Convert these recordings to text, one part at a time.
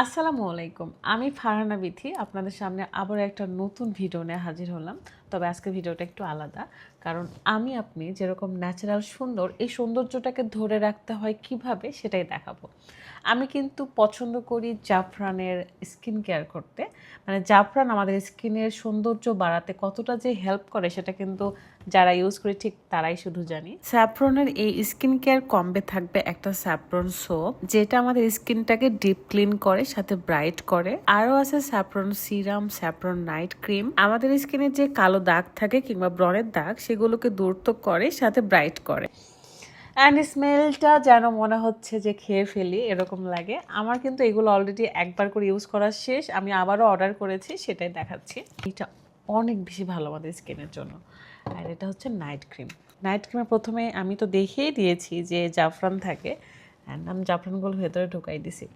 আসসালামু আলাইকুম। আমি ফারহানা বিথি আপনাদের সামনে আবার একটা নতুন ভিডিও নিয়ে হাজির হলাম। তবে আজকে ভিডিওটা একটু আলাদা। কারণ আমি, আপনি যেরকম ন্যাচারাল সুন্দর, এই সৌন্দর্যটাকে ধরে রাখতে হয় কীভাবে সেটাই দেখাবো। আমি কিন্তু পছন্দ করি জাফরানের স্কিন কেয়ার করতে। মানে জাফরান আমাদের স্কিনের সৌন্দর্য বাড়াতে কতটা যে হেল্প করে সেটা কিন্তু যারা ইউজ করি ঠিক তারাই শুধু জানি। স্যাফরনের এই স্কিন কেয়ার কম্বে থাকবে একটা স্যাফরন সোপ যেটা আমাদের স্কিনটাকে ডিপ ক্লিন করে, সাথে ব্রাইট করে। আরও আছে saffron serum saffron night cream আমাদের স্কিনের যে কালো দাগ থাকে কিংবা ব্রণের দাগ, সেগুলোকে দূর তো করে, সাথে ব্রাইট করে। অ্যান্ড স্মেলটা যেন মনে হচ্ছে যে খেয়ে ফেলি, এরকম লাগে। আমার কিন্তু এগুলো অলরেডি একবার করে ইউজ করা শেষ। আমি আবারও অর্ডার করেছি, সেটাই দেখাচ্ছি। এটা অনেক বেশি ভালো আমাদের স্কিনের জন্য। আর এটা হচ্ছে নাইট ক্রিম নাইট ক্রিমে প্রথমে আমি তো দেখেই দিয়েছি যে জাফরান থাকে। অ্যান্ড আমি জাফরানগুলো ভেতরে ঢুকাই দিছি।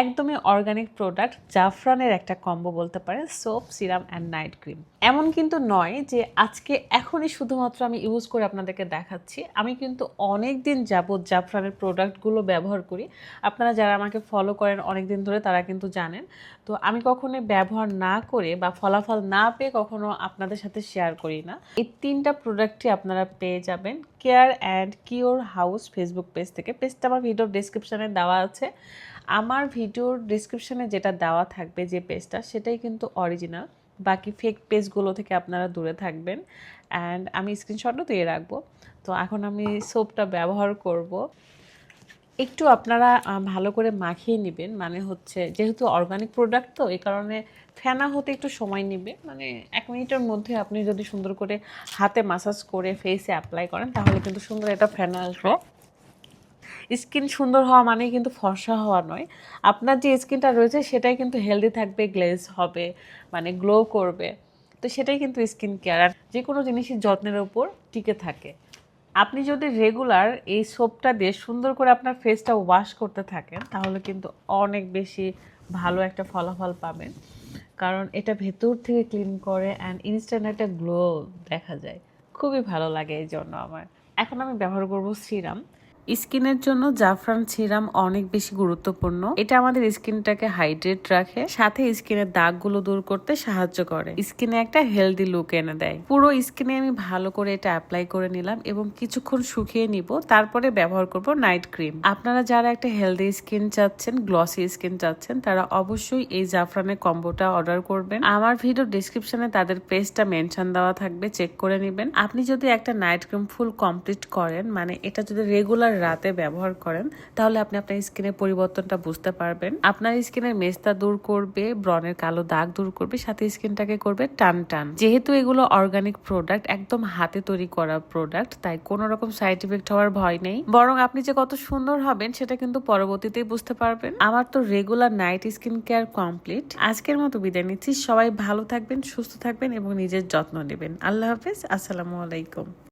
একদমই অর্গানিক প্রোডাক্ট জাফরানের একটা কম্বো বলতে পারেন soap serum and night cream এমন কিন্তু নয় যে আজকে এখনই শুধুমাত্র আমি ইউজ করে আপনাদেরকে দেখাচ্ছি। আমি কিন্তু অনেক দিন যাবৎ জাফরানের প্রোডাক্টগুলো ব্যবহার করি। আপনারা যারা আমাকে ফলো করেন অনেক দিন ধরে তারা কিন্তু জানেন। তো আমি কখনোই ব্যবহার না করে বা ফলাফল না পেয়ে কখনো আপনাদের সাথে শেয়ার করি না। এই তিনটা প্রোডাক্টই আপনারা পেয়ে যাবেন। Care and cure house Facebook page থেকে। পেজটা আমার ভিডিও ডিসক্রিপশানে দেওয়া আছে। আমার ভিডিওর ডিসক্রিপশানে যেটা দেওয়া থাকবে যে পেজটা সেটাই কিন্তু অরিজিনাল বাকি ফেক পেজগুলো থেকে আপনারা দূরে থাকবেন। অ্যান্ড আমি স্ক্রিনশটও দিয়ে রাখব। তো এখন আমি সোপটা ব্যবহার করব। একটু আপনারা ভালো করে মাখিয়ে নেবেন। মানে হচ্ছে, যেহেতু অর্গানিক প্রোডাক্ট তো এই কারণে ফেনা হতে একটু সময় নেবে। মানে এক মিনিটের মধ্যে আপনি যদি সুন্দর করে হাতে মাসাজ করে ফেসে অ্যাপ্লাই করেন, তাহলে কিন্তু সুন্দর একটা ফেনা আসবে। স্কিন সুন্দর হওয়া মানেই কিন্তু ফর্সা হওয়া নয়। আপনার যে স্কিনটা রয়েছে সেটাই কিন্তু হেলদি থাকবে গ্লেজ হবে মানে গ্লো করবে। তো সেটাই কিন্তু স্কিন কেয়ার আর যে কোনো জিনিসই যত্নের উপর টিকে থাকে। আপনি যদি রেগুলার এই সোপটা দিয়ে সুন্দর করে আপনার ফেসটা ওয়াশ করতে থাকেন, তাহলে কিন্তু অনেক বেশি ভালো একটা ফলাফল পাবেন। কারণ এটা ভেতর থেকে ক্লিন করে অ্যান্ড ইনস্ট্যান্ট একটা গ্লো দেখা যায়। খুবই ভালো লাগে এই জন্য আমার। এখন আমি ব্যবহার করব সিরাম স্কিনের জন্য জাফরান সিরাম অনেক বেশি গুরুত্বপূর্ণ। এটা আমাদের স্কিনটাকে হাইড্রেট রাখে, সাথে স্কিনের দাগগুলো দূর করতে সাহায্য করে। স্কিনে একটা হেলদি লুক এনে দেয়। পুরো স্কিনে আমি ভালো করে এটা অ্যাপ্লাই করে নিলাম এবং কিছুক্ষণ শুকিয়ে নিব, তারপরে ব্যবহার করব নাইট ক্রিম। আপনারা যারা একটা হেলদি স্কিন চাচ্ছেন, গ্লসি স্কিন চাচ্ছেন, তারা অবশ্যই এই জাফরানের কম্বোটা অর্ডার করবেন। আমার ভিডিও ডিসক্রিপশনে তাদের পেজটা মেনশন দেওয়া থাকবে, চেক করে নেবেন। আপনি যদি একটা নাইট ক্রিম ফুল কমপ্লিট করেন মানে এটা যদি রেগুলার রাতে ব্যবহার করেন, তাহলে আপনি আপনার স্কিনের পরিবর্তনটা বুঝতে পারবেন। আপনার স্কিনের মেস্তা দূর করবে, ব্রণের কালো দাগ দূর করবে, সাথে স্কিনটাকে করবে টান টান। যেহেতু এগুলো অর্গানিক প্রোডাক্ট একদম হাতে তৈরি করা প্রোডাক্ট তাই কোনো রকম সাইড ইফেক্ট হওয়ার ভয় নেই। বরং আপনি যে কত সুন্দর হবেন, সেটা কিন্তু পরবর্তীতেই বুঝতে পারবেন। আমার তো regular night skin care complete আজকের মতো বিদায় নিচ্ছি। সবাই ভালো থাকবেন, সুস্থ থাকবেন এবং নিজের যত্ন নেবেন। আল্লাহ হাফেজ। আসসালামু আলাইকুম।